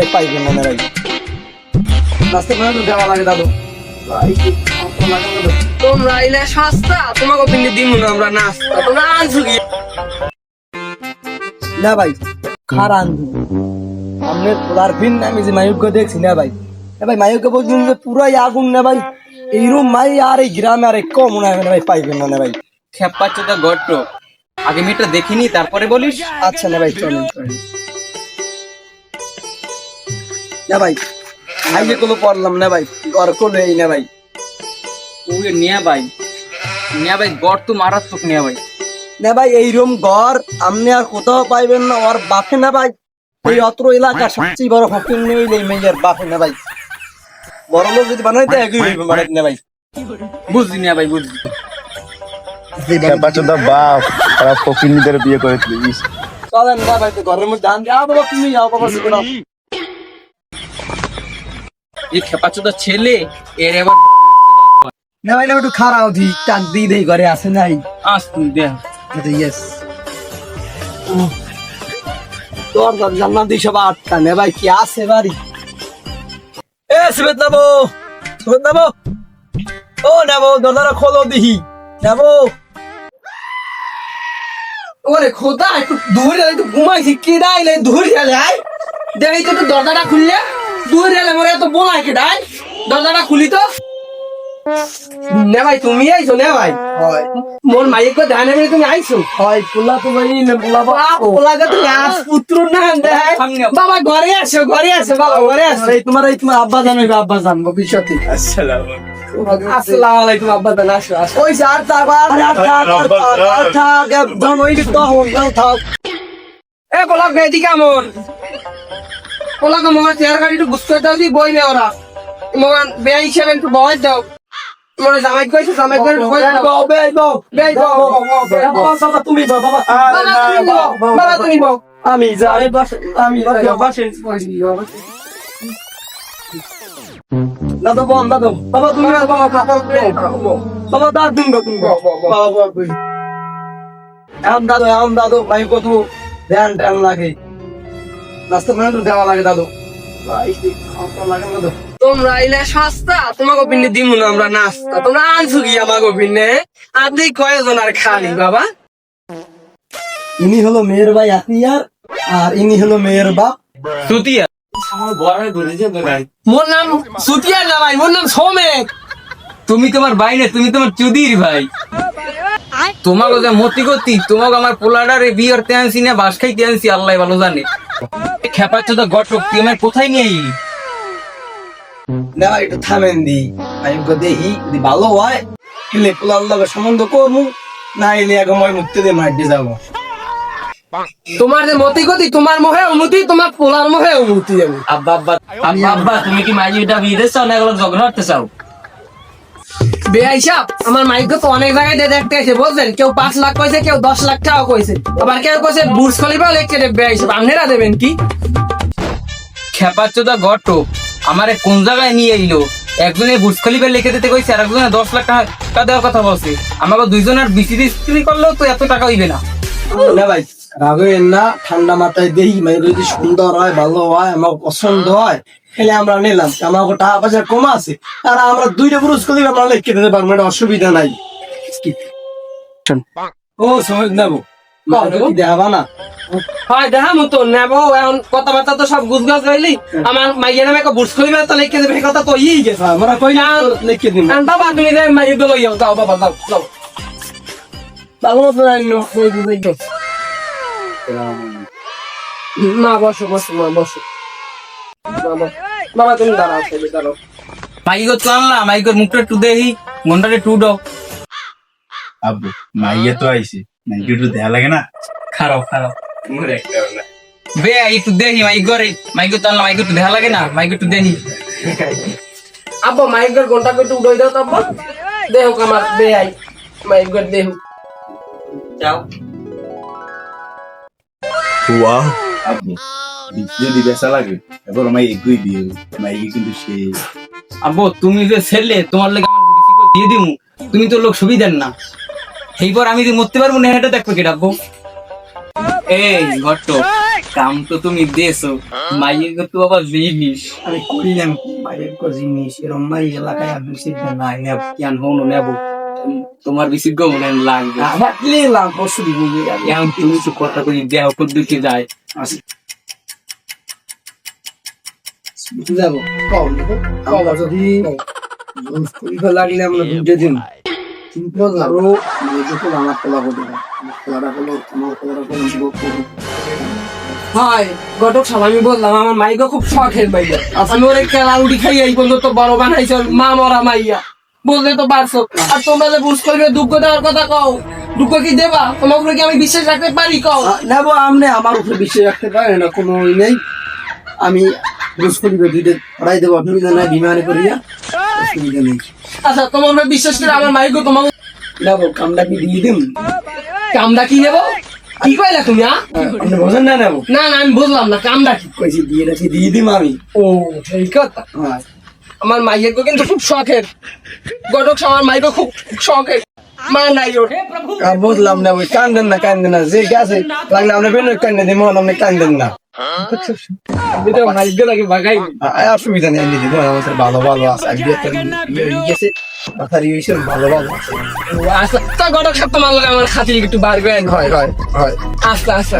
ভাই পাইবেন না ভাই নাস্তা করে তো দেওয়া লাগে দাদু তোমরা এলে সস্তা তোমাকে পিন্ডি দিমু না আমরা নাস্তা তোমরা আনছো কি? না ভাই খারান আমনে তোলার ফিন আমি যে মায়ুককে দেখছি না ভাই। এ ভাই মায়ুককে বলছেন যে পুরাই আগুন না ভাই। এইরকম মাই আর এই গ্রামে আর কম মনে না ভাই পাইবেন না না ভাই। খেপাচ্ছটা গট্ট আগে মেয়েটা দেখিনি তারপরে বলিস? আচ্ছা না ভাই চলেন চলেন। না ভাই কোনো পড়লাম না ভাই না ভাই। তুই নিয়া ভাই নিয়া ভাই গড় তো মারাত্মক নিয়া ভাই। না ভাই এইরকম ঘর আপনি আর কোথাও পাইবেন না ওর বাপে না ভাই। এই অত্র এলাকা সবচেয়ে বড় ফকিং নেই এই মেয়ের বাপে না ভাই। বড় লোক যদি বানাইতে একই হইবে না ভাই। বুঝলি নিয়া ভাই বুঝলি। বাচ্চাটা বাপ তারা বিয়ে করে দিলিস চলেন না ভাই তো ঘরের মধ্যে আন যাও বাবা তুমি যাও বাবা এই খেপাচ্ছটা ছেলে এর এবার না ভাই না একটু দি টাক দি দেই ঘরে আছে নাই। আস তুই এটা ইয়েস তোর তোর জান্নাত দি সব ভাই কি আছে বাড়ি? এ সুবেদ নাবো সুবেদ নাবো ও নাবো দরজাটা খোলো দিহি নাবো ওরে খোদা একটু দূরে একটু ঘুমাইছি কে ডাইলে দূরে আয়। দেখি তো দরজাটা খুললে। দূরে গেলে মরে এত বোলাই কে ডাই? দরজাটা খুলি তো। নে ভাই তুমি আইছো নে ভাই হয়। মোর মাইক কো ধানে মেরে তুমি আইছো। হয় পোলা তো ভাই না পোলা বাবা ওলাগে তুমি আজ পুত্র না দেয় বাবা ঘরে আসো ঘরে আসো বাবা ঘরে আসো। এই তোমার এই তোমার আব্বা জানো আব্বা জানব ভবিষ্যতে আসসালামু আলাইকুম। আব্বা জান আসো আসো। ওই থাক আর আর থাক আর থাক আর থাক একদম ওই তো হন থাক। এ পোলাক গে দিকে আমন পোলাক মোর চেয়ার গাড়ি একটু করে দাও দি বই নে ওরা। মোর বে হিসেবে একটু বয় দাও। মোর জামাই কইছে জামাই করে বই দাও। বে দাও বে দাও বাবা তুমি বাবা বাবা তুমি বাবা আমি যাই বাস আমি বাসে। দাদা বল দাদা। বাবা তুমি বাবা বাবা দাদ দিন তুমি বাবা এমন দাদু এমন দাদু ভাই কত ধ্যান ট্যান লাগে। নাস্তা মানে তো দেওয়া লাগে দাদু। ভাই খাওয়া লাগে না দাদু তোমরা আইলে সস্তা তোমাকে পিন্ডি দিমু না আমরা নাস্তা। তোমরা আনছো কি আমাকে পিন্ডে আপনি কয়জন আর খালি বাবা। ইনি হলো মেয়ের ভাই আতিয়ার আর ইনি হলো মেয়ের বাপ। তুতিয়া আমার বড় ধরে যাবে ভাই। মোর নাম সুতিয়ার না ভাই মোর নাম সোমেক। তুমি তোমার ভাই না তুমি তোমার চুদির ভাই। তোমাকে মতি গতি তোমাকে আমার পোলাডারে বিয়ের আনছি না বাস খাইতে আনছি আল্লাহ ভালো জানে। খেপাচ্ছটা গট্ট তুই আমার কোথায় নিয়ে না একটু থামেন দি। আমি যদি ভালো হয় এলে পোলার লগে সম্বন্ধ করব না এলে এক মই মুক্তি দিয়ে মাইটে যাব। তোমার যে মতি গতি তোমার মোহে অনুমতি তোমার পোলার মোহে অনুমতি যাবে। আব্বা আব্বা আব্বা তুমি কি মাঝিটা বিয়ে চাও না এগুলো ঝগড়া করতে চাও? বেআইসাব আমার মাইক তো অনেক জায়গায় দিয়ে দেখতে বুঝলেন? কেউ পাঁচ লাখ কইছে কেউ দশ লাখ টাকা কইছে। আবার কেউ কইছে খলিফা বেআইসাব আপনারা দেবেন কি? আমারে কোন জায়গায় নিয়ে এলো একজনে বুর্জ খলিফা লিখে দিতে কইছে আর একজনে দশ লাখ টাকা টাকা দেওয়ার কথা বলছে। আমাকে দুইজনের বিসি বিক্রি করলেও তো এত টাকা হইবে না। না ভাই রাগেন না ঠান্ডা মাথায় দেই মানে যদি সুন্দর হয় ভালো হয় আমার পছন্দ হয় তাহলে আমরা নিলাম। আমার টাকা পয়সা কম আছে। আর আমরা দুইটা পুরুষ করি আমরা লিখে দিতে পারব এটা অসুবিধা নাই। ও সহজ নেব। দেখাবা না। হয় দেখা মতো নেব এখন কথাবার্তা তো সব গুজগাছ হইলি। আমার মাইয়ের নামে একটা বুর্জ খলিফা তো লিখে দেবে কথা তো ইয়ে গেছে। আমরা কই না লিখে দিন আর বাবা তুমি যে মাইয়ে তো লইয়াও যাও বাবা যাও যাও। ভালো মতো জানি না বসো বসো মা বসো। বাবা। তুমি দাঁড়াও দাঁড়াও। মাইকর তো আনলাম মাইকর মুখটা একটু দেখি মনটারে টু দাও আব্বু মাইয়া তো আইছে। মাইকে একটু দেয়া লাগে না? খারাপ খারাপ। বে একটু দেখি মাইকরে মাইকর তো আনলাম মাইকর একটু দেখা লাগে না মাইকর একটু দেখি। আব্বা মাইকের ঘণ্টা করে উড়াই দাও তো আব্বা। দেহ আমার বে আই মাইকের দেহ যাও। ওয়াও। আব্বু যদি বেচা লাগে এবার মাই এগুই দিয়ে মাইকে কিন্তু সে আব্বু তুমি যে ছেলে তোমার লেগে আমার বেশি করে দিয়ে দিমু তুমি তো লোক সুবিধার না এইবার আমি যে মরতে পারব না এটা দেখবে কেটা আব্বু এই ঘট্ট কাম তো তুমি দেছো মাইয়ের তো আবার জিনিস আমি করিলাম কি কো জিনিস এরম মাই এলাকায় আর বেশি নাই নেব কেন হনো নেব তোমার বেশি গমনে লাগবে। আমার বুঝে এখন তুমি কিছু কথা কই দেহ পদ্ধতি যায়? যাব। যদি লাগলে আমরা দুটো দিন। কিন্তু ধরো মেয়েকে আমার খোলা হতে খোলাটা হলো আমার খোলাটা হলো যুবক করব। ভাই আমি বললাম আমার মাইকে খুব শখের মাইয়া আমি ওরে কেলা উড়ি খাই এই পর্যন্ত বড় বানাইছ মা মরা মাইয়া। বলতে তো পারছ। আর তোমরা যে বুঝ করবে দুঃখ দেওয়ার কথা কও। দুঃখ কি দেবা? তোমার উপরে কি আমি বিশ্বাস রাখতে পারি কও? আ, নেব আপনি আমার উপরে বিশ্বাস রাখতে পারেন না কোনো ই নেই। আমি রোজ করিবে দুইটা পড়াই দেবো। নাই বিমানে করিয়া অসুবিধা নেই আচ্ছা তোমার উপরে বিশ্বাস করে আমার মাইকে তোমাকে নেব কামটা কি দিয়ে দিন কামটা কি নেব? কি কইলা তুমি আ? আপনি বোঝেন না নেব না না আমি বুঝলাম না কামটা কি? কইছি দিয়ে রাখি দিয়ে দিম আমি। ও সেই কথা। হ্যাঁ আমার মাইয়ের কিন্তু খুব শখের। গটক আমার মাইকে খুব শখের। মা নাই ওর। আর বুঝলাম না ওই কান্দেন না কান্দেন না যে গেছে লাগলে কান্দে দিমো আপনি কান্দেন না। অসুবিধা নেই আমাদের ভালো ভালো আছে গেছে। আছে। আচ্ছা গটক সপ্তাহ আমার খাতি একটু হয় হয় হয়। আস্তে আস্তে